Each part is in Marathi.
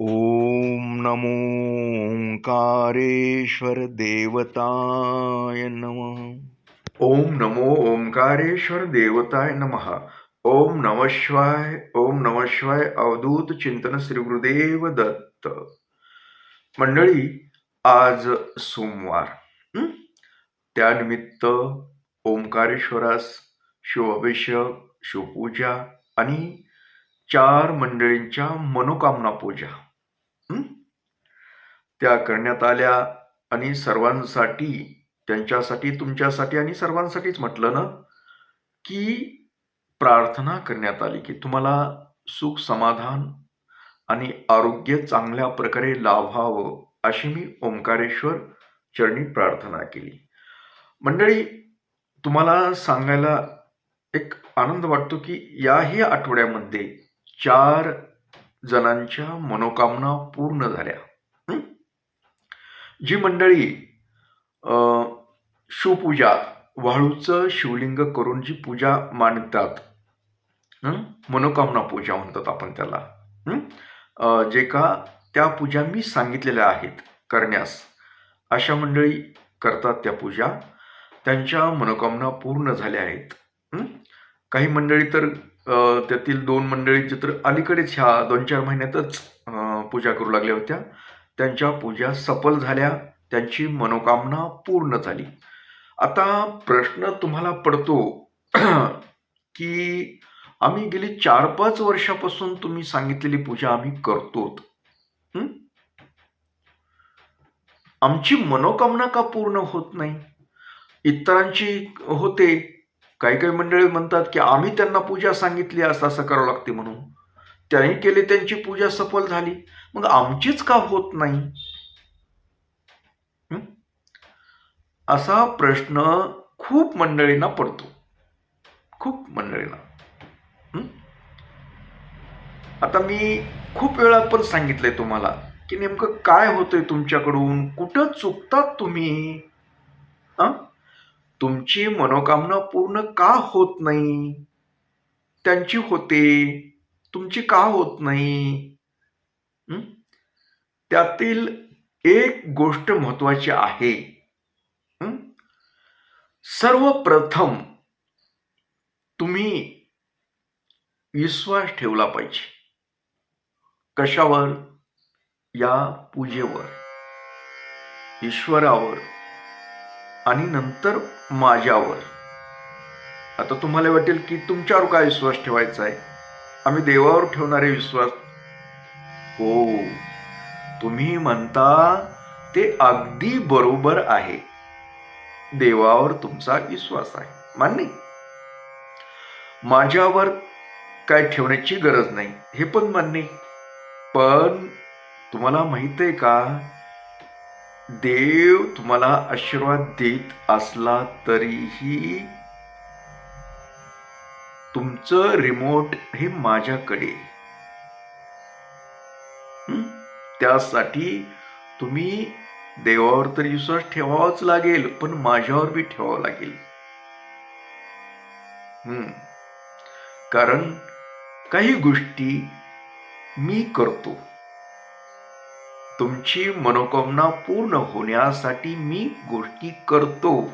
ॐ नमो ओंकारेश्वर देवताय नमः। ओम नमो ओंकारेश्वर देवताय नमः। ओम नम शिवाय ओम नम शिवाय अवधूत चिंतन श्री गुरुदेव दत्त। मंडळी आज सोमवार त्यानिमित्त ओंकारेश्वरास शिवाभिषेक शिवपूजा आणि चार मंडळींच्या मनोकामना पूजा. त्या करण्यात आल्या आणि सर्वांसाठी त्यांच्यासाठी तुमच्यासाठी आणि सर्वांसाठीच म्हटलं ना की प्रार्थना करण्यात आली की तुम्हाला सुख समाधान आणि आरोग्य चांगल्या प्रकारे लाभावं अशी मी ओंकारेश्वर चरणी प्रार्थना केली. मंडळी तुम्हाला सांगायला एक आनंद वाटतो की याही आठवड्यामध्ये चार जणांच्या मनोकामना पूर्ण झाल्या. जी मंडळी शिवपूजा वाळूचं शिवलिंग करून जी पूजा मांडतात मनोकामना पूजा म्हणतात आपण त्याला. जे का त्या पूजा मी सांगितलेल्या आहेत करण्यास. अशा मंडळी करतात त्या पूजा. त्यांच्या मनोकामना पूर्ण झाल्या आहेत. काही मंडळी तर त्यातील दोन मंडळी तर अलीकडेच ह्या दोन चार महिन्यातच पूजा करू लागल्या होत्या. त्यांच्या पूजा सफल झाल्या. त्यांची मनोकामना पूर्ण झाली. आता प्रश्न तुम्हाला पडतो की आम्ही गेली चार पाच वर्षापासून तुम्ही सांगितलेली पूजा आम्ही करतो आमची मनोकामना का पूर्ण होत नाही? इतरांची होते. काही काही मंडळी म्हणतात की आम्ही त्यांना पूजा सांगितली असं असं करावं लागते म्हणून. त्यांनी केली त्यांची पूजा सफल झाली. मग आमचीच का होत नाही? असा प्रश्न खूप मंडळींना पडतो. खूप मंडळींना. आता मी खूप वेळा पण सांगितलंय तुम्हाला की नेमकं काय होतंय तुमच्याकडून? कुठं चुकतात तुम्ही? हां? तुमची मनोकामना पूर्ण का होत नाही? त्यांची होते. तुमची का होत नाही? त्यातील एक गोष्ट महत्वाची आहे. सर्वप्रथम तुम्ही विश्वास ठेवला पाहिजे. कशावर? या पूजेवर. ईश्वरावर. आणि नंतर माझ्यावर. आता तुम्हाला वाटेल की तुमच्यावर काय विश्वास ठेवायचा आहे? आम्ही देवावर ठेवणारे विश्वास हो तुम्ही म्हणता ते अगदी बरोबर आहे. देवावर तुमचा विश्वास आहे मान्य? माझ्यावर काय ठेवण्याची गरज नाही हे पण मान्य. पण तुम्हाला माहीत आहे का? देव तुम्हाला आशीर्वाद देत असला तरीही तुमचं रिमोट हे माझ्याकडे. त्यासाठी तुम्ही देवावर तर विश्वास ठेवावाच लागेल पण माझ्यावर बी ठेवावं लागेल. हम्म कारण काही गोष्टी मी करतो. तुमची मनोकामना पूर्ण होण्यासाठी मी गोष्टी करतो.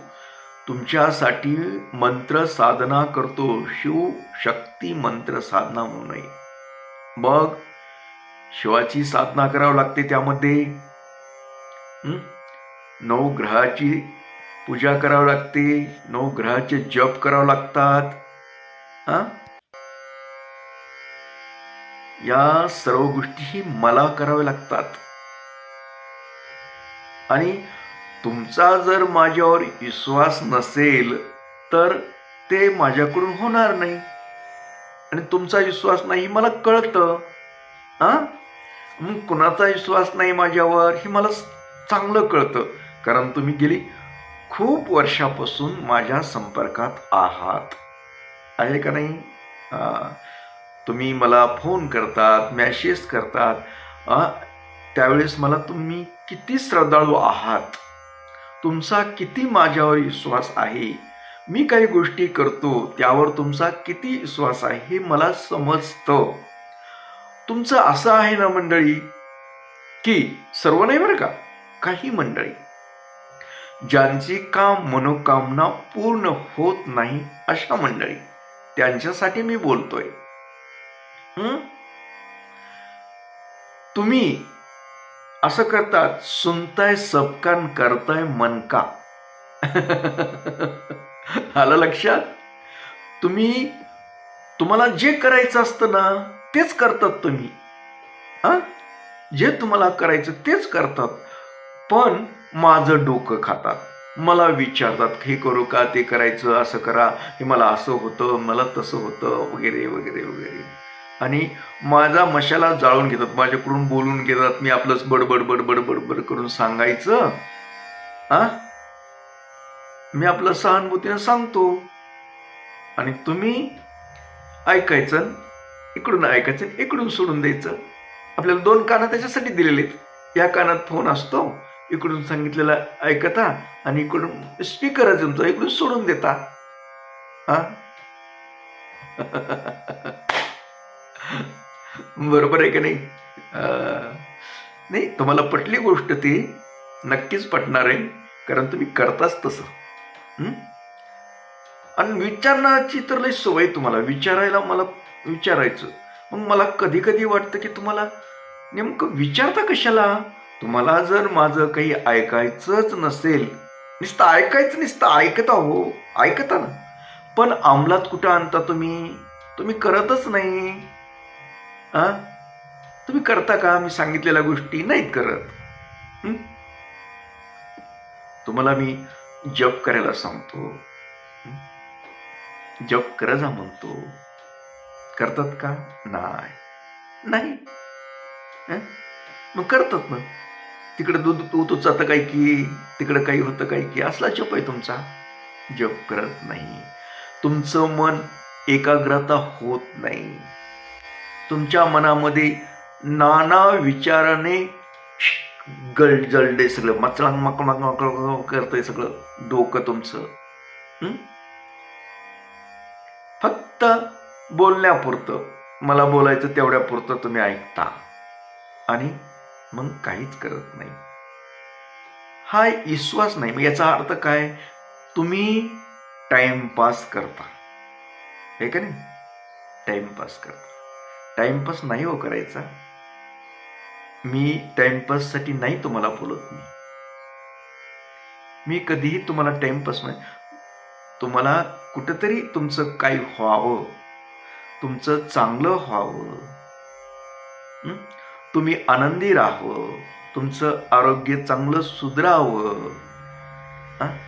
तुमच्यासाठी मंत्र साधना करतो. शिव शक्ती मंत्र साधना म्हणून मग शिवाची साधना करावी लागते त्यामध्ये. नऊ ग्रहाची पूजा करावी लागते. नऊ ग्रहाचे जप करावे लागतात. हा? या सर्व गोष्टी मला कराव्या लागतात. आणि तुमचा जर माझ्यावर विश्वास नसेल तर ते माझ्याकडून होणार नाही. आणि तुमचा विश्वास नाही मला कळतं. हां? मग कुणाचा विश्वास नाही माझ्यावर हे मला चांगलं कळतं. कारण तुम्ही गेली खूप वर्षापासून माझ्या संपर्कात आहात. आहे का नाही? तुम्ही मला फोन करतात मॅसेज करतात. त्यावेळेस मला तुम्ही किती श्रद्धाळू आहात? तुमचा किती माझ्यावर विश्वास आहे? मी काही गोष्टी करतो त्यावर तुमचा किती विश्वास आहे हे मला समजतं. तुमचं असं आहे ना मंडळी की सर्व नाही बरं का? काही मंडळी. ज्यांची का मनोकामना पूर्ण होत नाही अशा मंडळी. त्यांच्यासाठी मी बोलतोय. तुम्ही असं करतात सुनताय सबकान करताय मनका आलं लक्षात? तुम्ही तुम्हाला जे करायचं असतं ना तेच करतात तुम्ही. हा? जे तुम्हाला करायचं तेच करतात. पण माझं डोकं खातात. मला विचारतात हे करू का? ते करायचं असं करा. हे मला असं होतं मला तसं होतं वगैरे वगैरे वगैरे. आणि माझा मशाला जाळून घेतात. माझ्याकडून बोलून घेतात. मी आपलंच बडबड बडबड बडबड करून सांगायचं. आ मी आपलं सहानुभूतीनं सांगतो. आणि तुम्ही ऐकायचं इकडून ऐकायचं इकडून सोडून द्यायचं. आपल्याला दोन कानं त्याच्यासाठी दिलेले आहेत. या कानात फोन असतो इकडून सांगितलेला ऐकता आणि इकडून स्पीकर तुमचा इकडून सोडून देता. हा? बरोबर आहे का नाही? नाही तुम्हाला पटली गोष्ट ती नक्कीच पटणार आहे कारण तुम्ही करताच तसं. आणि विचारण्याची तर लई सवय तुम्हाला विचारायला मला विचारायचं. मग मला कधी कधी वाटतं की तुम्हाला नेमकं विचारता कशाला? तुम्हाला जर माझं काही ऐकायचंच नसेल नुसतं ऐकायचं नुसतं ऐकता हो ऐकता ना पण अंमलात कुठं आणता तुम्ही? तुम्ही करतच नाही. आ तुम्ही करता का? मी सांगितलेल्या गोष्टी नाहीत करत. तुम्हाला मी जप करायला सांगतो. जप कर जा म्हणतो. करतात का? नाही. नाही. मग करतात ना. तिकडे दूध दूध जातं काय की? तिकडे काही होतं काय की? असला जप आहे तुमचा. जप करत नाही. तुमचं मन एकाग्रता होत नाही. तुमच्या मनामध्ये नाना विचाराने गळ जळले सगळं. मचलांग मक मक मक करतंय सगळं. डोकं तुमचं. फक्त बोलण्यापुरतं. मला बोलायचं तेवढ्यापुरतं तुम्ही ऐकता. आणि मग काहीच करत नाही. हा विश्वास नाही. मग याचा अर्थ काय? तुम्ही टाइमपास करता. हे का नाही? टाइमपास करता. टाइमपास नाही हो करायचा. मी टाइमपाससाठी नाही तुम्हाला बोलत मी. मी कधीही तुम्हाला टाइमपास नाही. तुम्हाला कुठंतरी तुमचं काही व्हावं तुमचं चांगलं व्हावं तुम्ही आनंदी राहावं तुमचं आरोग्य चांगलं सुधरावं माहिती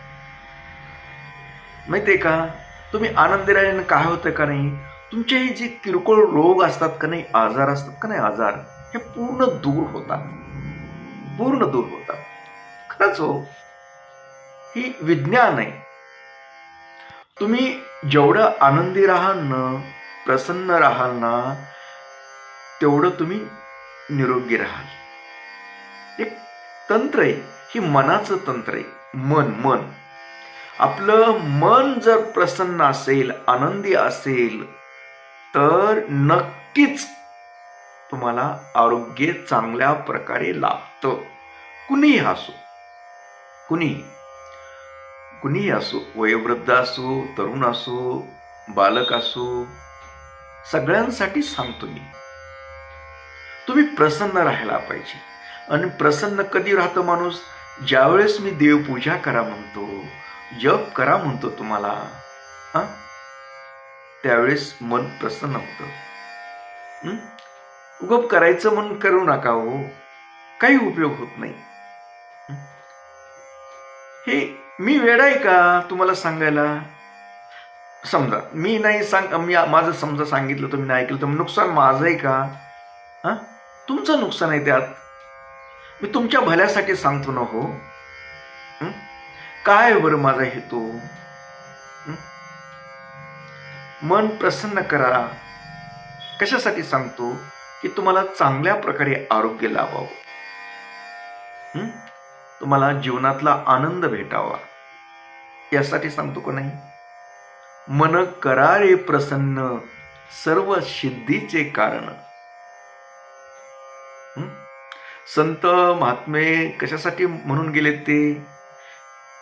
माहितीये का? तुम्ही आनंदी राहिल्यानं काय होतं का नाही? तुमचे हे जे किरकोळ रोग असतात का नाही आजार असतात का नाही आजार हे पूर्ण दूर होतात. पूर्ण दूर होतात. खरंच हो ही विज्ञान आहे. तुम्ही जेवढं आनंदी राहाल ना प्रसन्न राहाल ना तेवढं तुम्ही निरोगी राहाल. एक तंत्र आहे ही मनाचं तंत्र आहे. मन मन. आपलं मन जर प्रसन्न असेल आनंदी असेल तर नक्कीच तुम्हाला आरोग्य चांगल्या प्रकारे लाभतं. कुणीही असो कुणी कुणीही असो वयोवृद्ध असो तरुण असो बालक असो सगळ्यांसाठी सांगतो मी तुम्ही प्रसन्न राहायला पाहिजे. आणि प्रसन्न कधी राहतो माणूस? ज्यावेळेस मी देवपूजा करा म्हणतो जप करा म्हणतो तुम्हाला हा? त्यावेळेस मन प्रसन्न होतं. उगप करायचं मन करू नका हो. काही उपयोग होत नाही. हे? मी वेळ आहे का तुम्हाला सांगायला? समजा मी नाही सांग मी माझं समजा सांगितलं तुम्ही नाही ऐकलं तर नुकसान माझं आहे का? हा? तुमचं नुकसान आहे त्यात. मी तुमच्या भल्यासाठी सांगतो ना हो. काय बरं माझा हेतू? मन प्रसन्न करा कशासाठी सांगतो की तुम्हाला चांगल्या प्रकारे आरोग्य लावावं तुम्हाला जीवनातला आनंद भेटावा. यासाठी सांगतो का नाही? मन करारे प्रसन्न सर्व सिद्धीचे कारण. संत महात्मे कशासाठी म्हणून गेलेत ते?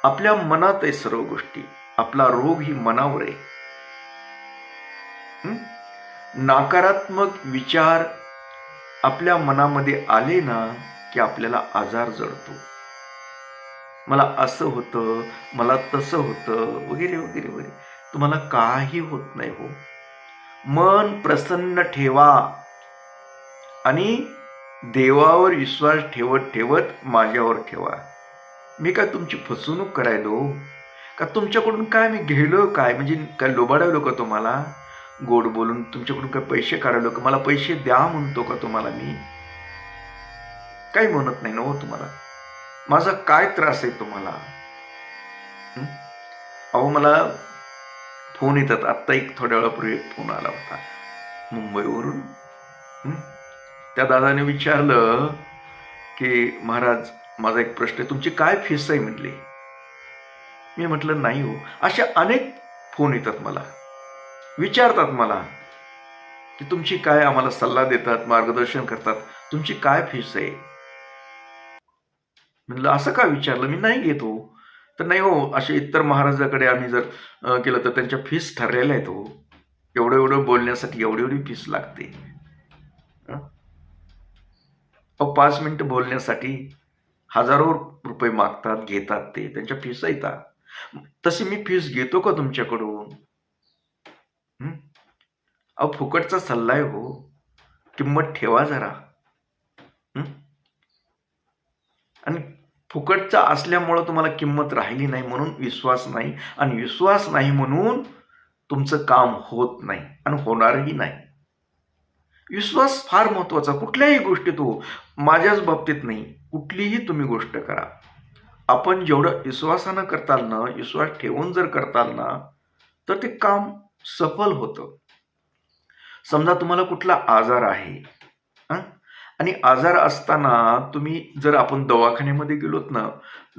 आपल्या मनात आहे सर्व गोष्टी. आपला रोग ही मनावर आहे. नकारात्मक विचार आपल्या मनामध्ये आले ना की आपल्याला आजार जडतो. मला असं होतं मला तसं होतं वगैरे वगैरे वगैरे. तुम्हाला काही होत नाही हो. मन प्रसन्न ठेवा. आणि देवावर विश्वास ठेवत ठेवत माझ्यावर ठेवा. मी काय तुमची फसवणूक करायलो? का तुमच्याकडून काय मी घेलो काय? म्हणजे काय लोबाडावलो का तुम्हाला? गोड बोलून तुमच्याकडून काय पैसे काढायलो का मला पैसे द्या म्हणतो का तुम्हाला मी? काही म्हणत नाही ना हो तुम्हाला. माझा काय त्रास आहे तुम्हाला? अहो मला फोन येतात. आत्ता एक थोड्या वेळापूर्वी एक फोन आला होता. मुंबईवरून. त्या दादाने विचारलं की महाराज माझा एक प्रश्न आहे. तुमची काय फीस आहे? म्हटली. मी म्हटलं नाही हो. अशा अनेक फोन येतात मला. विचारतात मला की तुमची काय आम्हाला सल्ला देतात मार्गदर्शन करतात? तुमची काय फीस आहे? म्हणलं असं का विचारलं? मी नाही घेतो हो. तर नाही हो असे इतर महाराजाकडे आम्ही जर केलं तर त्यांच्या फीस ठरलेल्या आहेत हो. एवढं एवढं बोलण्यासाठी एवढी एवढी फीस लागते. अहो पाच मिनिटं बोलण्यासाठी हजारो रुपये मागतात घेतात ते. त्यांच्या फीस येतात तशी मी फीस घेतो का तुमच्याकडून? अहो फुकटचा सल्ला आहे हो. किंमत ठेवा जरा. आणि फुकटचा असल्यामुळं तुम्हाला किंमत राहिली नाही म्हणून विश्वास नाही. आणि विश्वास नाही म्हणून तुमचं काम होत नाही आणि होणारही नाही. विश्वास फार महत्त्वाचा कुठल्याही गोष्टीत हो. माझ्याच बाबतीत नाही. कुठलीही तुम्ही गोष्ट करा. आपण जेवढं विश्वासानं करताल ना विश्वास ठेवून जर करताल ना तर ते काम सफल होतं. समजा तुम्हाला कुठला आजार आहे आणि आजार असताना तुम्ही जर आपण दवाखान्यामध्ये गेलोत ना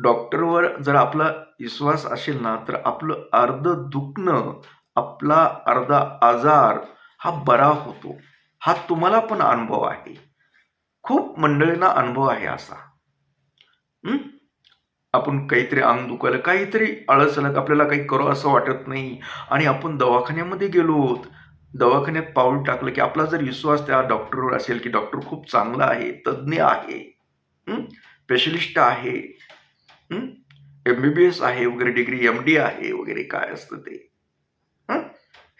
डॉक्टरवर जर आपला विश्वास असेल ना तर आपलं अर्ध दुखणं आपला अर्धा आजार हा बरा होतो. हा तुम्हाला पण अनुभव आहे. खूप मंडळींना अनुभव आहे असा. आपण काहीतरी अंग दुखायला काहीतरी आळस आलं आपल्याला काही करू असं वाटत नाही. आणि आपण दवाखान्यामध्ये गेलोत दवाखान्यात पाऊल टाकलं की आपला जर विश्वास त्या डॉक्टरवर असेल की डॉक्टर खूप चांगला आहे तज्ज्ञ आहे स्पेशलिस्ट आहे एम बी बी एस आहे वगैरे डिग्री एम डी आहे वगैरे काय असतं ते.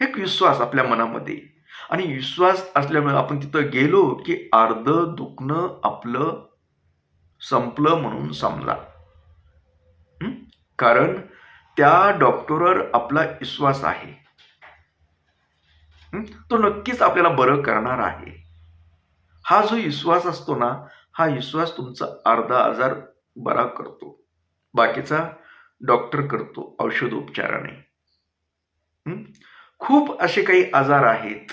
एक विश्वास आपल्या मनामध्ये. आणि विश्वास असल्यामुळे आपण तिथं गेलो की अर्ध दुखणं आपलं संपलं म्हणून समजा. कारण त्या डॉक्टरवर आपला विश्वास आहे. तो नक्कीच आपल्याला बरं करणार आहे. हा जो विश्वास असतो ना हा विश्वास तुमचा अर्धा आजार बरा करतो. बाकीचा डॉक्टर करतो औषधोपचाराने हं? खूप असे काही आजार आहेत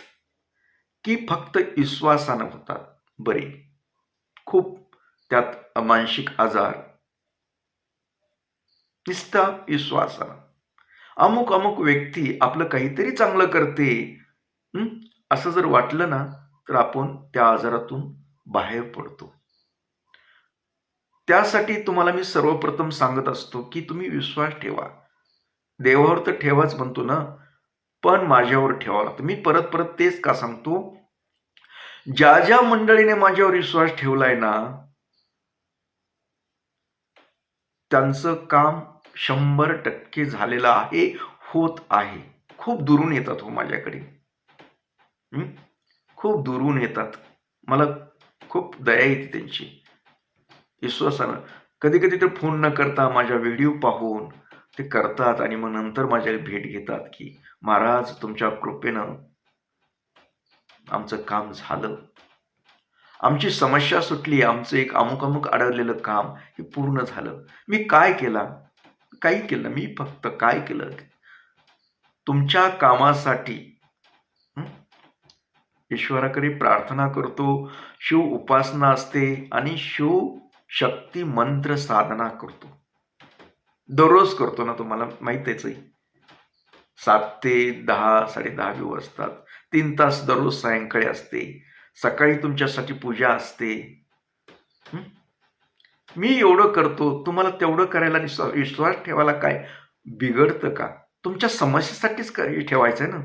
की फक्त विश्वासानं होतात. बरे. खूप त्यात मानसिक आजार. निस्ता विश्वासानं. अमुक अमुक व्यक्ती आपलं काहीतरी चांगलं करते असं जर वाटलं ना तर आपण त्या आजारातून बाहेर पडतो. त्यासाठी तुम्हाला मी सर्वप्रथम सांगत असतो की तुम्ही विश्वास ठेवा. देवावर तर ठेवाच म्हणतो ना पण माझ्यावर ठेवा लागतो. मी परत परत तेच का सांगतो? ज्या ज्या मंडळीने माझ्यावर विश्वास ठेवलाय ना त्यांचं काम शंभर टक्के झालेलं आहे होत आहे. खूप दुरून येतात हो माझ्याकडे. खूप दुरून येतात. मला खूप दया येते त्यांची. विश्वासानं. कधी कधी तर फोन न करता माझ्या व्हिडिओ पाहून ते करतात आणि मग नंतर माझ्या भेट घेतात की महाराज तुमच्या कृपेनं आमचं काम झालं. आमची समस्या सुटली. आमचं एक अमुक अमुक अडवलेलं काम हे पूर्ण झालं. मी काय केला? काही केलं मी फक्त काय केलं? तुमच्या कामासाठी ईश्वराकडे प्रार्थना करतो. शिव उपासना असते आणि शिव शक्ती मंत्र साधना करतो. दररोज करतो ना तुम्हाला माहितीच आहे सात ते दहा साडे दहा व्यू असतात तीन तास दररोज सायंकाळी असते. सकाळी तुमच्यासाठी पूजा असते. मी एवढं करतो. तुम्हाला तेवढं करायला विश्वास ठेवायला काय? बिघडतं का? तुमच्या समस्येसाठीच ठेवायचं आहे ना?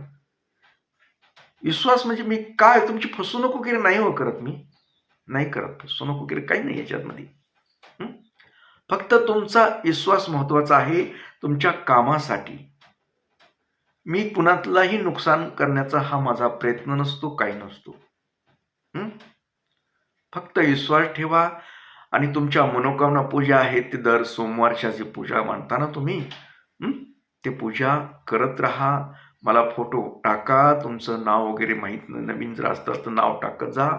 विश्वास म्हणजे मी काय? तुमची फसवणूक वगैरे नाही हो करत मी. नाही करत. फसवणूक वगैरे काही नाही याच्यामध्ये. फक्त तुमचा विश्वास महत्त्वाचा आहे तुमच्या कामासाठी. मी कुणातलाही नुकसान करण्याचा हा माझा प्रयत्न नसतो काही नसतो. फक्त विश्वास ठेवा आणि तुमच्या मनोकामना पूजा आहे ते दर सोमवारच्या जी पूजा मानता ना तुम्ही ते पूजा करत राहा. मला फोटो टाका. तुमचं नाव वगैरे माहीत नाही. नवीन जर असतं तर नाव टाकत जा.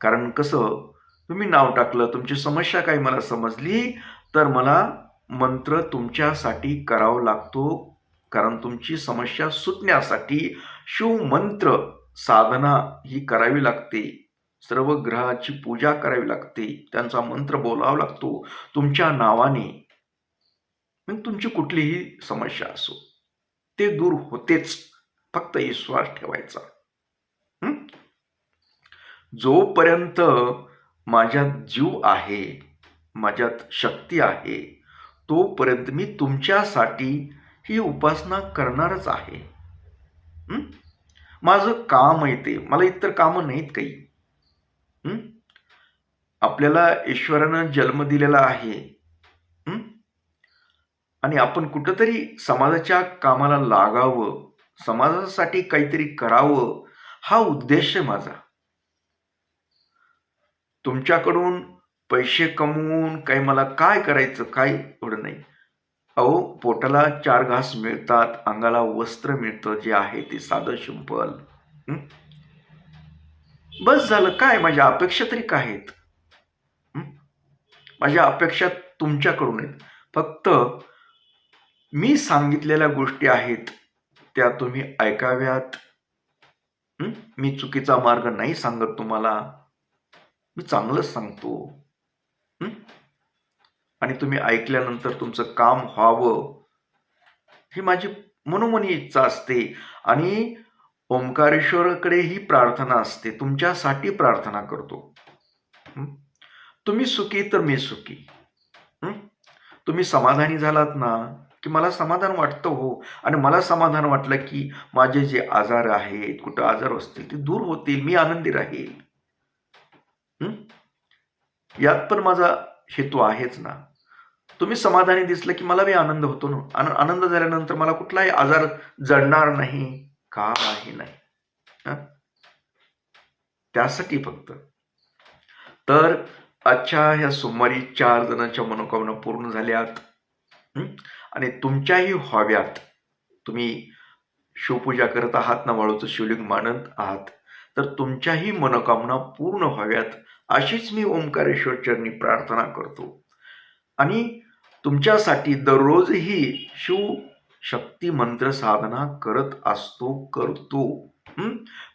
कारण कसं तुम्ही नाव टाकलं तुमची समस्या काही मला समजली तर मला मंत्र तुमच्यासाठी करावा लागतो. कारण तुमची समस्या सुटण्यासाठी शिवमंत्र साधना ही करावी लागते. सर्व ग्रहाची पूजा करावी लागते. त्यांचा मंत्र बोलावा लागतो. तुमच्या नावाने. मग तुमची कुठलीही समस्या असो. ते दूर होतेच. फक्त विश्वास ठेवायचा. जोपर्यंत माझ्यात जीव आहे माझ्यात शक्ती आहे तोपर्यंत मी तुमच्यासाठी ही उपासना करणारच आहे. माझं काम आहे ते. मला इतर कामं नाहीत काही. आपल्याला ईश्वरानं जन्म दिलेला आहे. आणि आपण कुठंतरी समाजाच्या कामाला लागावं समाजासाठी काहीतरी करावं हा उद्देश माझा. तुमच्याकडून पैसे कमवून काही मला काय करायचं काय एवढं नाही. अहो पोटाला चार घास मिळतात अंगाला वस्त्र मिळतं जे आहे ते साधं शिंपल बस झालं. काय? माझ्या अपेक्षा तरी काय आहेत? माझ्या अपेक्षा तुमच्याकडून आहेत. फक्त मी सांगितलेल्या गोष्टी आहेत त्या तुम्ही ऐकाव्यात. मी चुकीचा मार्ग नाही सांगत तुम्हाला. मी चांगलंच सांगतो. आणि तुम्ही ऐकल्यानंतर तुमचं काम व्हावं ही माझी मनोमनी इच्छा असते. आणि ओंकारेश्वराकडे ही प्रार्थना असते. तुमच्यासाठी प्रार्थना करतो. तुम्ही सुखी तर मी सुखी. तुम्ही समाधानी झालात ना? की मला समाधान वाटतं हो. आणि मला समाधान वाटलं की माझे जे आजार आहेत कुठं आजार असतील ते दूर होतील मी आनंदी राहील. यात पण माझा हेतू आहेच ना. तुम्ही समाधानी दिसलं की मला बी आनंद होतो ना. आन- आनंद झाल्यानंतर मला कुठलाही आजार जडणार नाही काही नाही. त्यासाठी फक्त. तर आजच्या ह्या सोमवारी चार जणांच्या मनोकामना पूर्ण झाल्यात. आणि तुमच्याही व्हाव्यात. तुम्ही शिवपूजा करत आहात ना शिवलिंग मानत आहात तर तुमच्याही मनोकामना पूर्ण व्हाव्यात अशीच मी ओंकारेश्वर चरणी प्रार्थना करतो. आणि तुमच्यासाठी दररोजही शिव शक्ती मंत्र साधना करत असतो करतो.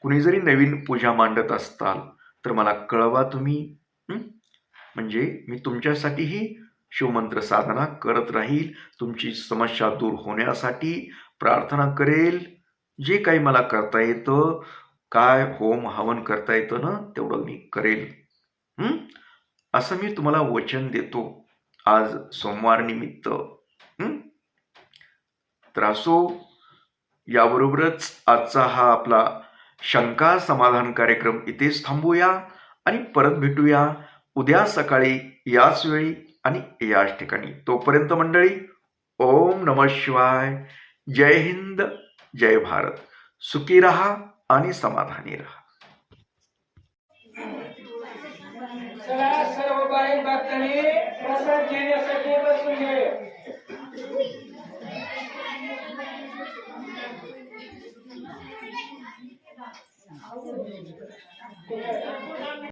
कुणी जरी नवीन पूजा मांडत असताल तर मला कळवा तुम्ही. म्हणजे मी तुमच्यासाठीही शिवमंत्र साधना करत राहील. तुमची समस्या दूर होण्यासाठी प्रार्थना करेल. जे काही मला करता येतं काय होम हवन करता येतं ना तेवढं मी करेल. असं मी तुम्हाला वचन देतो. आज सोमवार निमित्त. तर असो याबरोबरच आजचा हा आपला शंका समाधान कार्यक्रम इथेच थांबूया आणि परत भेटूया उद्या सकाळी याच वेळी. आणि याच मंडली तोपर्यंत मंडळी, ओम नम शिवाय. जय हिंद, जय भारत. सुखी रहा आणि समाधानी रहा.